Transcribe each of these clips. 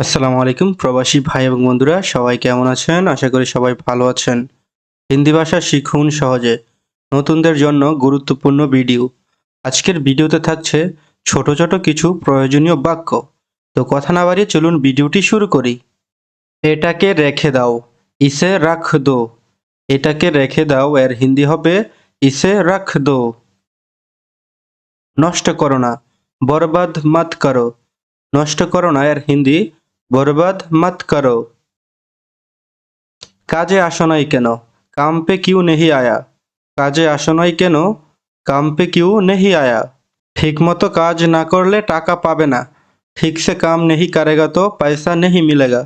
আসসালামু আলাইকুম, প্রবাসী ভাই এবং বন্ধুরা, সবাই কেমন আছেন? আশা করি সবাই ভালো আছেন। হিন্দি ভাষা শিখুন সহজে। নতুনদের জন্য গুরুত্বপূর্ণ ভিডিও। আজকের ভিডিওতে থাকছে ছোট ছোট কিছু প্রয়োজনীয় বাক্য। তো কথা না বাড়িয়ে চলুন ভিডিওটি শুরু করি। এটাকে রেখে দাও, ইসে রাখ দো। এটাকে রেখে দাও, এর হিন্দি হবে ইসে রাখ দো। নষ্ট করো না, বরবাদ মাত করো। নষ্ট করো না, এর হিন্দি বরবাদ মত করো। কাজে আসো নাই কেন? কাম কিউ নেহি আয়া। কাজে আসো নাই কেন? কাম কিউ নেহি আয়া। ঠিক মতো কাজ না করলে টাকা পাবে না। ঠিক সে কাম নেহি করেগা তো পয়সা নেহি মিলেগা।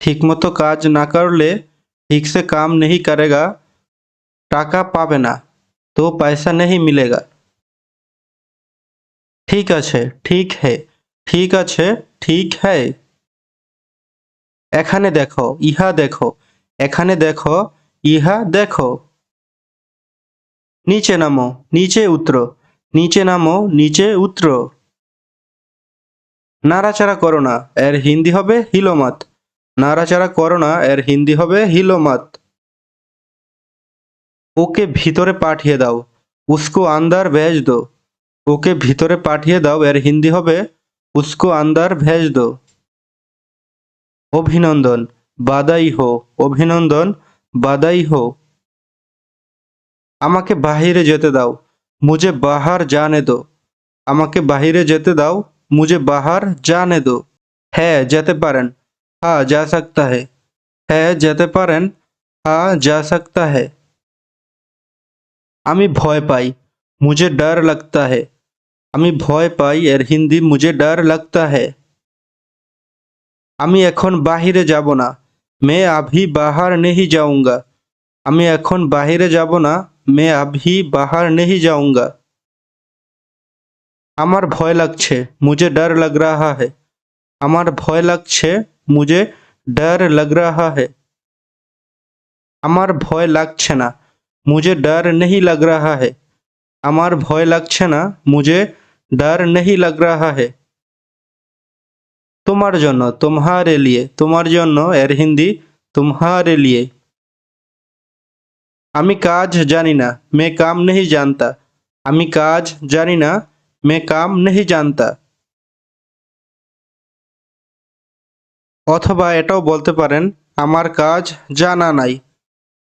ঠিক মতো কাজ না করলে ঠিক সে কাম নেহি করেগা, টাকা পাবে না, তো পয়সা নেহি মিলেগা। ঠিক আছে, ঠিক হে, ঠিক আছে, ঠিক হ্যায় এখানে দেখো, ইহা দেখো, এখানে দেখো, ইহা দেখো। নিচে নামো, নিচে উতরো নিচে নামো, নিচে উতরো নাড়াচাড়া করো না, এর হিন্দি হবে হিলোমত। নাড়াচাড়া করো না, এর হিন্দি হবে হিলোমত। ওকে ভিতরে পাঠিয়ে দাও, উসকো আন্দার ভেজ দো। ওকে ভিতরে পাঠিয়ে দাও, এর হিন্দি হবে উসকো আন্দার ভেজ দো। অভিনন্দন বাদাই হো অভিনন্দন বাদাই হো আমাকে বাহিরে যেতে দাও মুজে বাহার জানে দো। আমাকে বাহিরে যেতে দাও মুজে বাহার জানে দো। হ্যাঁ যেতে পারেন। হ্যাঁ যা সকতা হ্যাঁ হ্যাঁ যেতে পারেন। হ্যাঁ যা সকতা হে। আমি ভয় পাই মুজে ডর লাগতা হ্যাঁ আমি ভয় পাই এর হিন্দি মুজে ডর লাগতা হ্যাঁ আমি এখন বাহিরে যাব না। মে আভি বাহার নেহি যাউঙ্গা আমি এখন বাহিরে যাব না। মে আভি বাহার নেহি যাউঙ্গা আমার ভয় লাগছে মুজে ডর লাগ রাহা হে। আমার ভয় লাগছে মুজে ডর লাগ রাহা হে। আমার ভয় লাগছে না মুজে ডর নেহি লাগ রাহা হে। আমার ভয় লাগছে না মুজে ডর নেহি লাগ রাহা হে। তোমার জন্য তোমারে লিয়ে, তোমার জন্য, এর হিন্দি তোমারে লিয়ে। আমি কাজ জানি না, মে কাম নেহি জানতা। আমি কাজ জানি না, মে কাম নেহি জানতা। অথবা এটাও বলতে পারেন, আমার কাজ জানা নাই।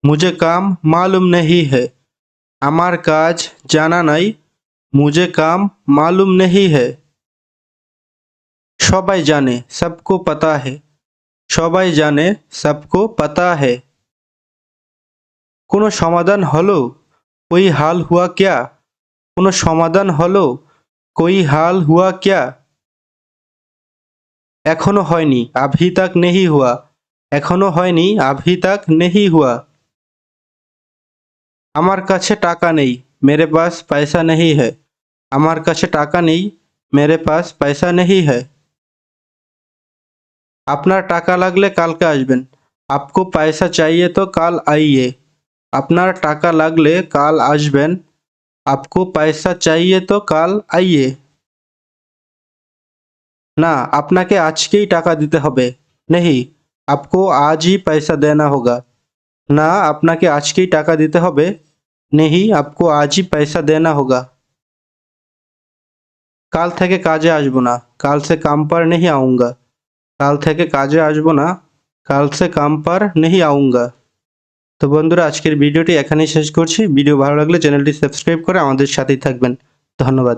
মুঝে কাম মালুম নেহি হে। আমার কাজ জানা নাই, মুঝে কাম মালুম নেহি হে। সবাই জানে, সবকো পাতা হে। সবাই জানে, সবকো পাতা হে। কোনো সমাধান হলো? কোই হাল হুয়া ক্যা? কোনো সমাধান হলো? কোই হাল হুয়া ক্যা? এখনও হয়নি, আভি তাক নেহি হুয়া। এখনও হয়নি, আভি তাক নেহি হুয়া। আমার কাছে টাকা নেই, মেরে পাস পয়সা নেহি है আমার কাছে টাকা নেই, মেরে পাস পয়সা নেহি है আপনার টাকা লাগলে কালকে আসবেন আপকো পয়সা চাইয়ে তো কাল আইয়ে আপনার টাকা লাগলে কাল আসবেন আপকো পয়সা চাইয়ে তো কাল আইয়ে না আপনাকে আজকেই টাকা দিতে হবে নেহি আপকো আজ হি পয়সা দেনা হোগা না আপনাকে আজকেই টাকা দিতে হবে নেহি আপকো আজ হি পয়সা দেনা হোগা কাল থেকে কাজে আসব না কাল সে কাম পার নেহি আউঙ্গা কাল থেকে কাজে আসব না। কাল সে কাম পার নেহি আউঙ্গা। তো বন্ধুরা, আজকের ভিডিওটি এখানেই শেষ করছি। ভিডিও ভালো লাগলে চ্যানেলটি সাবস্ক্রাইব করে আমাদের সাথেই থাকবেন। ধন্যবাদ।